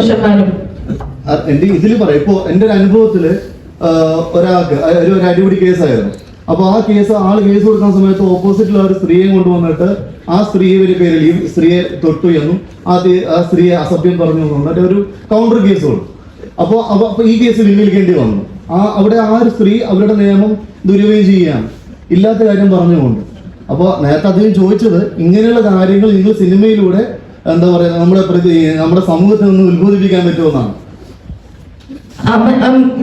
പുരുഷന്മാരും എന്റെ ഇതിൽ പറയാം ഇപ്പോ എന്റെ ഒരു അനുഭവത്തിൽ ഒരാൾക്ക് ഒരു ഒരു അടിപിടി കേസായിരുന്നു. അപ്പൊ ആ കേസ് ആൾ കേസ് കൊടുക്കുന്ന സമയത്ത് ഓപ്പോസിറ്റിലുള്ള ഒരു സ്ത്രീയെ കൊണ്ടുവന്നിട്ട് ആ സ്ത്രീയെ ഒരു പേരിൽ ഈ സ്ത്രീയെ തൊട്ടു എന്നും ആ ആ സ്ത്രീയെ അസഭ്യം പറഞ്ഞു എന്നുള്ള ഒരു കൗണ്ടർ കേസ് കൊടുത്തു. അപ്പൊ അപ്പൊ അപ്പൊ ഈ കേസ് പിൻവലിക്കേണ്ടി വന്നു. ആ അവിടെ ആ ഒരു സ്ത്രീ അവരുടെ നിയമം ദുരുപയോഗം ചെയ്യുകയാണ്. ഇല്ലാത്ത കാര്യം പറഞ്ഞുകൊണ്ട്. അപ്പോൾ നേരത്തെ അദ്ദേഹം ചോദിച്ചത് ഇങ്ങനെയുള്ള കാര്യങ്ങൾ നിങ്ങൾ സിനിമയിലൂടെ എന്താ പറയുക നമ്മുടെ പ്രതി നമ്മുടെ സമൂഹത്തിൽ നിന്ന് ഉത്ബോധിപ്പിക്കാൻ പറ്റുമെന്നാണ്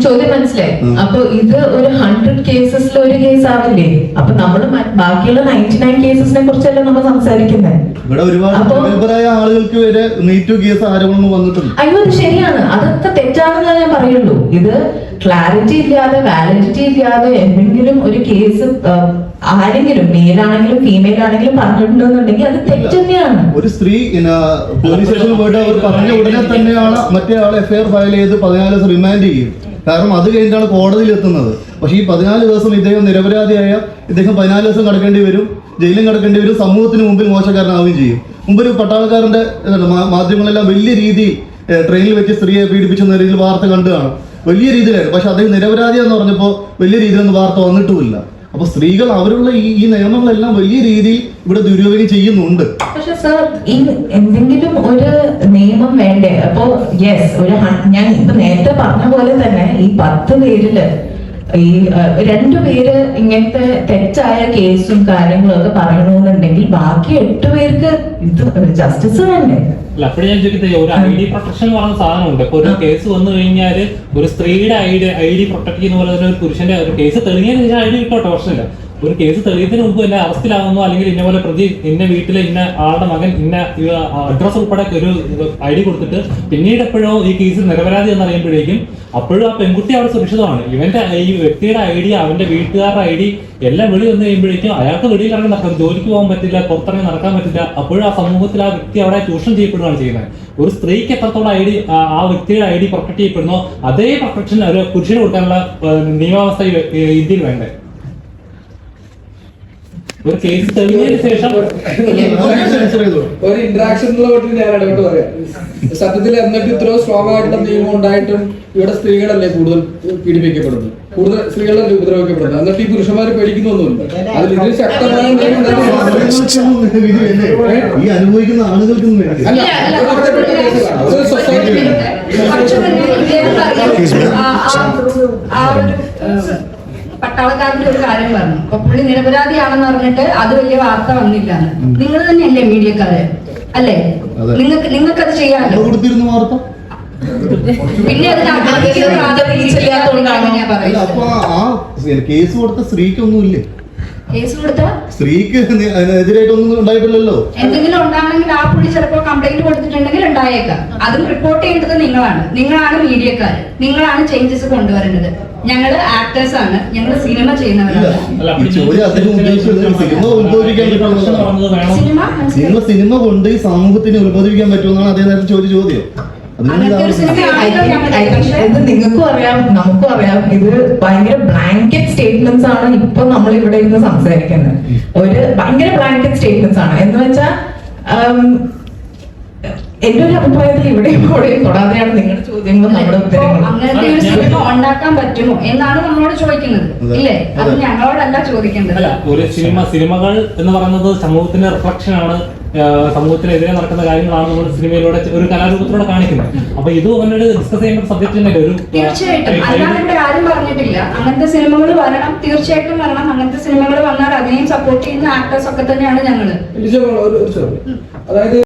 ചോദ്യം മനസ്സിലായി. അപ്പൊ ഇത് ഒരു ഹൺഡ്രഡ് കേസസിൽ ഒരു കേസ് ആവില്ലേ? അപ്പൊ നമ്മൾ ബാക്കിയുള്ള നയന്റി നയൻ കേസസിനെ കുറിച്ചല്ല നമ്മൾ സംസാരിക്കുന്നത് ഇവിടെ ഒരുപാട് ആളുകൾക്ക് വരെ നീറ്റു കേസ് ആരോപണം വന്നിട്ടുണ്ട്. അയ്യോ അത് ശരിയാണ്. അതൊക്കെ തെറ്റാണെന്ന് ഞാൻ പറയുള്ളൂ. ഇത് ക്ലാരിറ്റി ഇല്ലാതെ വാലിഡിറ്റി ഇല്ലാതെ എന്തെങ്കിലും ഒരു കേസ് ആരെങ്കിലും മേലാണെങ്കിലും ഫീമെയിൽ ആണെങ്കിലും പറഞ്ഞിട്ടുണ്ടെന്നുണ്ടെങ്കിൽ അത് തെറ്റന്നെയാണ്. ഒരു സ്ത്രീ പോലീസ് സ്റ്റേഷനിൽ പോയിട്ട് അവർ പറഞ്ഞ ഉടനെ തന്നെയാണ് മറ്റേ ആളെ എഫ്ഐആർ ഫയൽ ചെയ്ത് പതിനാല് ദിവസം റിമാൻഡ് ചെയ്യും. കാരണം അത് കഴിഞ്ഞിട്ടാണ് കോടതിയിൽ എത്തുന്നത്. പക്ഷേ ഈ പതിനാല് ദിവസം ഇദ്ദേഹം നിരപരാധിയായ ഇദ്ദേഹം പതിനാല് ദിവസം കടക്കേണ്ടി വരും ജയിലും കടക്കേണ്ടി വരും സമൂഹത്തിന് മുമ്പിൽ മോശക്കാരനാവുകയും ചെയ്യും. മുമ്പ് ഒരു പട്ടാളക്കാരന്റെ മാധ്യമങ്ങളെല്ലാം വലിയ രീതിയിൽ ട്രെയിനിൽ വെച്ച് സ്ത്രീയെ പീഡിപ്പിച്ചെന്ന രീതിയിൽ വാർത്ത കണ്ടു കാണും. വലിയ രീതിയിലായിരുന്നു. പക്ഷെ അദ്ദേഹം നിരപരാധിയെന്ന് പറഞ്ഞപ്പോൾ വലിയ രീതിയിലൊന്നും വാർത്ത വന്നിട്ടുമില്ല. അപ്പൊ സ്ത്രീകൾ അവരുള്ള ഈ ഈ നിയമങ്ങളെല്ലാം വലിയ രീതിയിൽ ഇവിടെ ദുരുപയോഗം ചെയ്യുന്നുണ്ട്. പക്ഷെ സർ ഈ എന്തെങ്കിലും ഒരു നിയമം വേണ്ടേ? അപ്പോ യെസ് ഒരു ഞാൻ ഇപ്പൊ നേരത്തെ പറഞ്ഞ പോലെ തന്നെ ഈ പത്ത് പേരിൽ ഈ രണ്ടുപേര് രണ്ടു പേര് ഇങ്ങനത്തെ തെറ്റായ കേസും കാര്യങ്ങളും ഒക്കെ പറയണമെന്നുണ്ടെങ്കിൽ ബാക്കി എട്ട് പേർക്ക് ഇത് ജസ്റ്റിസ് തന്നെ അപ്പോഴും ഞാൻ ചോദിക്കുന്നത് ഒരു ഐ ഡി പ്രൊട്ടക്ഷൻ എന്ന് പറയുന്ന സാധനമുണ്ട്. ഇപ്പൊ ഒരു കേസ് വന്നു കഴിഞ്ഞാൽ ഒരു സ്ത്രീയുടെ I D I D protect ചെയ്യുന്ന പോലെ തന്നെ ഒരു പുരുഷന്റെ ഒരു കേസ് തെളിഞ്ഞതിന് ശേഷം ഐ ഡി കിട്ടോട്ടെ പ്രശ്നമില്ല. ഒരു കേസ് തെളിയത്തിന് മുമ്പ് എന്നെ അറസ്റ്റിലാകുന്നു അല്ലെങ്കിൽ ഇന്ന പോലെ പ്രതി ഇന്ന വീട്ടിലെ ഇന്ന ആളുടെ മകൻ ഇന്ന അഡ്രസ് ഉൾപ്പെടെ ഒരു ഐ ഡി കൊടുത്തിട്ട് പിന്നീട് എപ്പോഴോ ഈ കേസിൽ നിരപരാധി എന്ന് അറിയുമ്പോഴേക്കും അപ്പോഴും ആ പെൺകുട്ടി അവിടെ സുരക്ഷിതമാണ്. ഇവന്റെ ഈ വ്യക്തിയുടെ ഐ ഡി അവന്റെ വീട്ടുകാരുടെ ഐ ഡി എല്ലാം വെളി വന്നു കഴിയുമ്പോഴേക്കും അയാൾക്ക് വെളിയിൽ ഇറങ്ങി നടക്കാം ജോലിക്ക് പോകാൻ പറ്റില്ല പുറത്തിറങ്ങി നടക്കാൻ പറ്റില്ല. അപ്പോഴും ആ സമൂഹത്തിൽ ആ വ്യക്തി അവിടെ ചൂഷണം ചെയ്യപ്പെടുകയാണ് ചെയ്യുന്നത്. ഒരു സ്ത്രീക്ക് എത്രത്തോളം ഐ ഡി ആ വ്യക്തിയുടെ ഐ ഡി പ്രൊട്ടക്ട് ചെയ്യപ്പെടുന്നോ അതേ പ്രൊട്ടക്ഷൻ ഒരു പുരുഷന് കൊടുക്കാനുള്ള നിയമാവസ്ഥ ഇന്ത്യയിൽ വേണ്ടേ? ഒരു കേസ് തെളിഞ്ഞതിന് ശേഷം ഒരു ഇന്ററാക്ഷനുള്ള വീട്ടിൽ ഞാൻ ഇടപെട്ട് പറയാം സത്യത്തിൽ എന്നിട്ട് ഇത്രയും സ്ട്രോങ് ആയിട്ടുള്ള നിയമം ഉണ്ടായിട്ടും ഇവിടെ സ്ത്രീകളല്ലേ കൂടുതൽ പീഡിപ്പിക്കപ്പെടുന്നത് കൂടുതൽ സ്ത്രീകളല്ലേ ഉപദ്രവിക്കപ്പെടുന്നത് എന്നിട്ട് ഈ പുരുഷന്മാർ പേടിക്കുന്നൊന്നുമില്ല അതിൽ ഇതിൽ ശക്തമായ. ഈ അനുഭവിക്കുന്ന ആളുകൾക്ക് അല്ല സൊസൈറ്റി പട്ടാളക്കാരന്റെ ഒരു കാര്യം പറഞ്ഞു. അപ്പൊ പുള്ളി നിരപരാധിയാണെന്ന് പറഞ്ഞിട്ട് അത് വലിയ വാർത്ത വന്നില്ല. നിങ്ങൾ തന്നെയല്ലേ മീഡിയക്കാര്? അല്ലേ? നിങ്ങൾക്ക് നിങ്ങൾക്ക് അത് ചെയ്യാമല്ലോ പിന്നെ കേസ് കൊടുത്ത സ്ത്രീക്കൊന്നുമില്ലേ കേസ് കൊടുത്ത സ്ത്രീക്ക് അതിനെതിരായിട്ടൊന്നും എതിരായിട്ടൊന്നും ഉണ്ടായിട്ടില്ലല്ലോ. എന്തെങ്കിലും ഉണ്ടാണെങ്കിൽ ആ പുള്ളി ചിലപ്പോൾ കംപ്ലൈന്റ് കൊടുത്തിട്ടുണ്ടെങ്കിൽ ഉണ്ടായേക്കാം. അതും റിപ്പോർട്ട് ചെയ്യേണ്ടത് നിങ്ങളാണ്. നിങ്ങളാണ് മീഡിയക്കാർ നിങ്ങളാണ് ചേഞ്ചസ് കൊണ്ടുവരേണ്ടത് ഞങ്ങൾ ആക്ടേഴ്സ് ആണ്. ഞങ്ങൾ സിനിമ ചെയ്യുന്നവരാണ്. സിനിമ സിനിമ സിനിമ കൊണ്ട് സമൂഹത്തിന് ഉത്ബോധിപ്പിക്കാൻ പറ്റുമെന്നാണ് അതേ നേരത്തെ ചോദ്യം. ഇത് നിങ്ങൾക്കും അറിയാം നമുക്കും അറിയാം. ഇത് ഭയങ്കര ബ്ലാങ്കറ്റ് സ്റ്റേറ്റ്മെന്റ്സ് ആണ് ഇപ്പൊ നമ്മൾ ഇവിടെ ഇരുന്ന് സംസാരിക്കുന്നത്. ഒരു ഭയങ്കര ബ്ലാങ്കറ്റ് സ്റ്റേറ്റ്മെന്റ്സ് ആണ്. എന്ന് വെച്ചാൽ എന്റെ ഒരു അഭിപ്രായത്തിൽ ഇവിടെയും അവിടെയും തൊടാതെയാണ് നിങ്ങളുടെ ചോദ്യങ്ങളും നമ്മുടെ ഉത്തരങ്ങളും. അങ്ങനത്തെ ഒരു സിനിമ ഉണ്ടാക്കാൻ പറ്റുമോ? എന്നാണ് നമ്മളോട് ചോദിക്കുന്നത്. ഇല്ലേ? അത്. ഞങ്ങളോടല്ല ചോദിക്കേണ്ടത്. അല്ല ഒരു സിനിമ സിനിമകൾ എന്ന് പറയുന്നത് സമൂഹത്തിന്റെ റിഫ്ലക്ഷൻ ആണ്. സമൂഹത്തിനെതിരെ നടക്കുന്ന കാര്യങ്ങളാണ് നമ്മൾ സിനിമയിലൂടെ ഒരു കലാരൂപത്തിലൂടെ കാണിക്കുന്നത്. അപ്പൊ ഇത് ഒരു ഡിസ്കസ് ചെയ്യേണ്ട സബ്ജക്റ്റ് സബ്ജക്ട് തന്നെ ഒരു തീർച്ചയായിട്ടും. അല്ലാതെ ഇവിടെ ആരും പറഞ്ഞിട്ടില്ല. അങ്ങനത്തെ സിനിമകൾ വരണം. തീർച്ചയായിട്ടും വരണം. അങ്ങനത്തെ സിനിമകൾ വന്നാൽ അതിനെയും സപ്പോർട്ട് ചെയ്യുന്ന ആക്ടേഴ്സ് ഒക്കെ തന്നെയാണ് ഞങ്ങൾ. ഒരു ഒരു ചോദ്യം. അതായത്